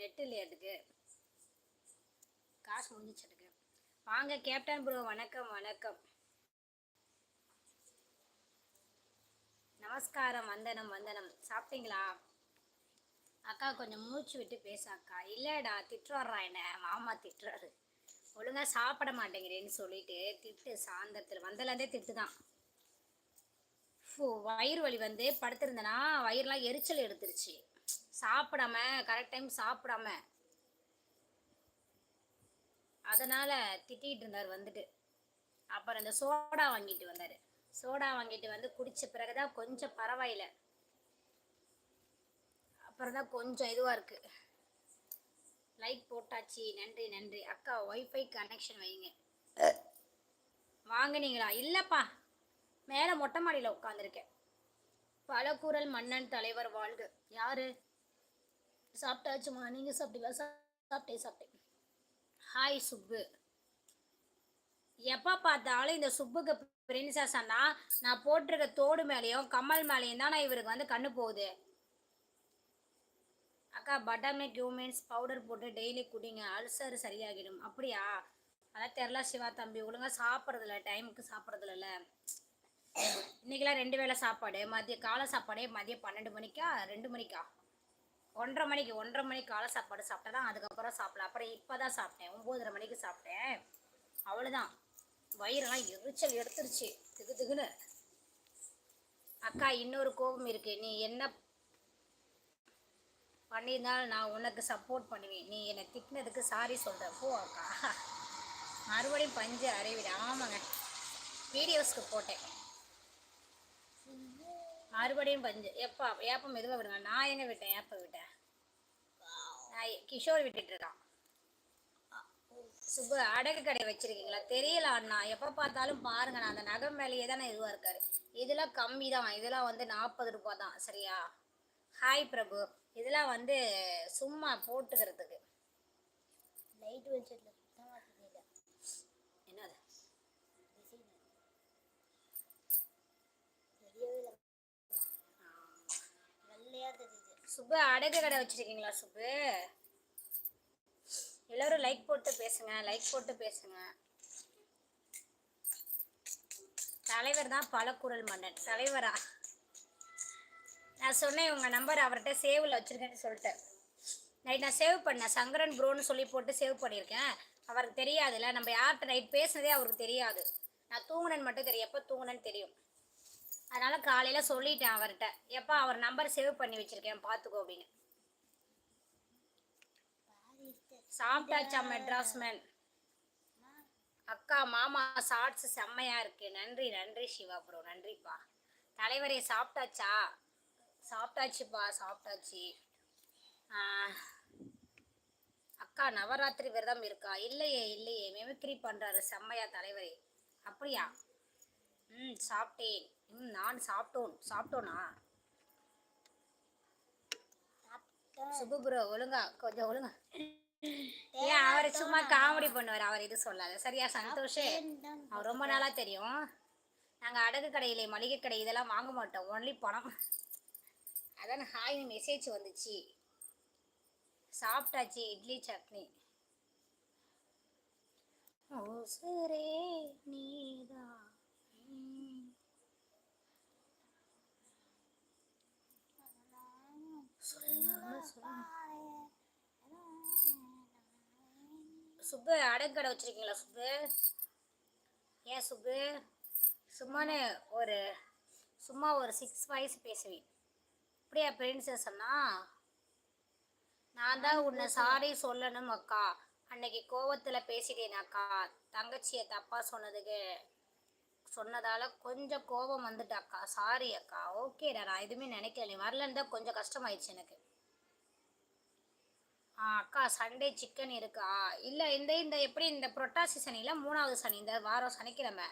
Net இல்லையாட்டுக்கு காசு முடிஞ்சிச்சட்டுக்கு வாங்க captain bro வணக்கம் வணக்கம். நமஸ்காரம் வந்தனம் வந்தனம். சாப்பிட்டீங்களா? அக்கா கொஞ்சம் மூச்சு விட்டு பேச அக்கா. இல்லைடா திட்டுறாரா என்ன? மாமா திட்டுறாரு. ஒழுங்காக சாப்பிட மாட்டேங்கிறேன்னு சொல்லிட்டு திட்டு சாயந்தரத்தில் வந்தலேருந்தே திட்டு தான் ஃபு, வயிறு வலி வந்து படுத்திருந்தேன்னா வயிறுலாம் எரிச்சல் எடுத்துருச்சு. சாப்பிடாம கரெக்ட் டைம் சாப்பிடாம. அதனால திட்டிகிட்டு இருந்தார் வந்துட்டு. அப்புறம் இந்த சோடா வாங்கிட்டு வந்தார். சோடா வாங்கிட்டு வந்து குடிச்ச பிறகுதான் கொஞ்சம் பரவாயில்ல. அப்புறம் தான் கொஞ்சம் இதுவாக இருக்கு. லைக் போட்டாச்சு நன்றி நன்றி. அக்கா ஒய்ஃபை கனெக்ஷன் வைங்க. வாங்குனீங்களா? இல்லைப்பா. மேலே மொட்டை மாடியில் உட்காந்துருக்கேன் பலக்கூரல் மன்னன் தலைவர் வாழ்க. யாரு? சாப்பிட்டாச்சுமா? நீங்கள் சாப்பிட்டீங்களா? சாப்பிட்டே சாப்பிட்டேன் சாப்பிட்டேன். ஹாய் சுப்பு. எப்போ பார்த்தாலும் இந்த சுப்புக்கு பிரின்சஸ் அண்ணா நான் போட்டிருக்க தோடு மேலேயும் கம்மல் மேலேயும் தான் நான் இவருக்கு வந்து கண்ணு போகுது. அக்கா பட்டர் மில்க் ஹியூமன்ஸ் பவுடர் போட்டு டெய்லி குடிங்க. அல்சர் சரியாகிடும். அப்படியா? அதான் தெரில சிவா தம்பி. ஒழுங்கா சாப்பிட்றதில்ல டைமுக்கு சாப்பிட்றதில்ல. இன்னைக்கெல்லாம் ரெண்டு வேளை சாப்பாடு. மதிய காலை சாப்பாடே மதியம் பன்னெண்டு மணிக்கா ரெண்டு மணிக்கா? ஒன்றரை மணிக்கு ஒன்றரை மணிக்கு காலை சாப்பாடு சாப்பிட்டா தான் அதுக்கப்புறம் சாப்பிடலாம். அப்புறம் இப்போ தான் சாப்பிட்டேன். ஒம்போதரை மணிக்கு சாப்பிட்டேன். அவ்வளோதான் வயிறெல்லாம் எரிச்சல் எடுத்துருச்சு. திகு திகுன்னு. அக்கா இன்னொரு கோபம் இருக்கு. நீ என்ன பண்ணியிருந்தாலும் நான் உனக்கு சப்போர்ட் பண்ணுவேன். நீ என்னை திட்டினதுக்கு சாரி சொல்கிற போ அக்கா. மறுபடியும் பஞ்சு அறைவிட ஆமாங்க. வீடியோஸ்க்கு போட்டேன். மறுபடியும் பஞ்சு. எப்போ ஏப்பம் மெதுவாக விடுங்க. நான் எங்கே விட்டேன்? ஏப்ப விட்டேன் நான் கிஷோர் விட்டுட்டு இருக்கான். சுப்பு அடகு கடை வச்சிருக்கீங்களா? தெரியல அண்ணா. எப்போ பார்த்தாலும் பாருங்க நான் அந்த நகை மேலேயே தானே இதுவாக இருக்காரு. இதெல்லாம் கம்மி தான் இதெல்லாம் வந்து நாற்பது ரூபா தான் சரியா? ஹாய் பிரபு. இதெல்லாம் வந்து சும்மா போட்டுக்கிறதுக்கு. லைட் வெளிச்சத்தில் சுப்பு அடகு கடை வச்சிருக்கீங்களா சுப்பு? எல்லாரும் லைக் போட்டு பேசுங்க லைக் போட்டு பேசுங்க. தலைவர் தான் பலக்குரல் மன்னன் தலைவரா? நான் சொன்னேன் உங்கள் நம்பர் அவர்கிட்ட சேவில் வச்சுருக்கேன்னு சொல்லிட்டேன் நைட் நான் சேவ் பண்ணேன் சங்கரன் ப்ரோன்னு சொல்லி போட்டு சேவ் பண்ணியிருக்கேன் அவருக்கு தெரியாதுல்ல நம்ம யார்கிட்ட நைட் பேசுனதே அவருக்கு தெரியாது. நான் தூங்குனேன்னு மட்டும் தெரியும் எப்போ தூங்குனேன்னு தெரியும். அதனால் காலையில் சொல்லிட்டேன் அவர்கிட்ட. எப்போ அவர் நம்பர் சேவ் பண்ணி வச்சுருக்கேன் பார்த்துக்கோ அப்படின்னு. சாப்பிட்டாச்சா மெட்ராஸ் மேன் அக்கா மாமா ஷார்ட்ஸ் செம்மையாக இருக்குது நன்றி நன்றி சிவா ப்ரோ நன்றிப்பா. தலைவரே சாப்பிட்டாச்சா? சாப்பிட்டாச்சுப்பா சாப்பிட்டாச்சு. அக்கா நவராத்திரி விரதம் இருக்கா? இல்லையே இல்லையே. மெமிக்ரி பண்ணுறாரு செம்மையா தலைவரே. அப்படியா? ம் சாப்பிட்டேன். ம் நான் சாப்பிட்டோன் சாப்பிட்டோனா சாப்பிட்டேன் சுபு ப்ரோ ஒழுங்கா கொஞ்சம் ஒழுங்கா. ஏன் அவர் சும்மா காமெடி பண்ணுவார் அவர் இது சொல்லாத. சரியா சந்தோஷ்? அவர் ரொம்ப நாளா தெரியும். நாங்க அடகு கடையில மளிகை கடை இதெல்லாம் வாங்க மாட்டோம். ஒன்லி பணம். அதான் ஹாய் மெசேஜ் வந்துச்சு. சாப்பிட்டாச்சு இட்லி சட்னி. உசுரே நீதான் ம். சொல்லாம சொல்ல சுப்பு அடகு கடை வச்சிருக்கீங்களா சுப்பு? ஏன் சுப்பு? சும்மானே ஒரு சும்மா ஒரு சிக்ஸ் வயசு பேசுவேன். அப்படியா பிரின்சஸ் அண்ணா? நான் தான் உன்னை சாரி சொல்லணும் அக்கா. அன்னைக்கு கோவத்தில் பேசிட்டேன் அக்கா. தங்கச்சியை தப்பாக சொன்னதுக்கு சொன்னதால கொஞ்சம் கோபம் வந்துட்டாக்கா சாரி அக்கா. ஓகேடா நான் எதுவுமே நினைக்கல. நீ வரலன்னு தான் கொஞ்சம் கஷ்டமாயிடுச்சு எனக்கு. அக்கா சண்டே சிக்கன் இருக்கா? இல்லை இந்த இந்த எப்படி இந்த புரட்டாசி சனியில் மூணாவது சனி இந்த வாரம் சனிக்கிழமை?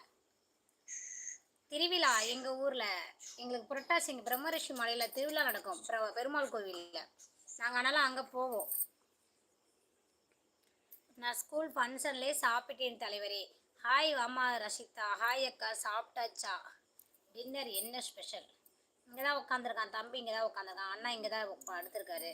திருவிழா எங்கள் ஊரில். எங்களுக்கு புரட்டாசி இங்கே பிரம்மரிஷி மலையில் திருவிழா நடக்கும். பிர- பெருமாள் கோவிலில். நாங்கள் அதனால் அங்கே போவோம். நான் ஸ்கூல் ஃபங்க்ஷன்லேயே சாப்பிட்டேன் தலைவரே. ஹாய் அம்மா ரஷிதா ஹாய் அக்கா சாப்பிட்டாச்சா? டின்னர் என்ன ஸ்பெஷல் இங்கே தான் உட்காந்துருக்கான் தம்பி இங்கே தான் உட்காந்துருக்கான் அண்ணா இங்கே தான் எடுத்திருக்காரு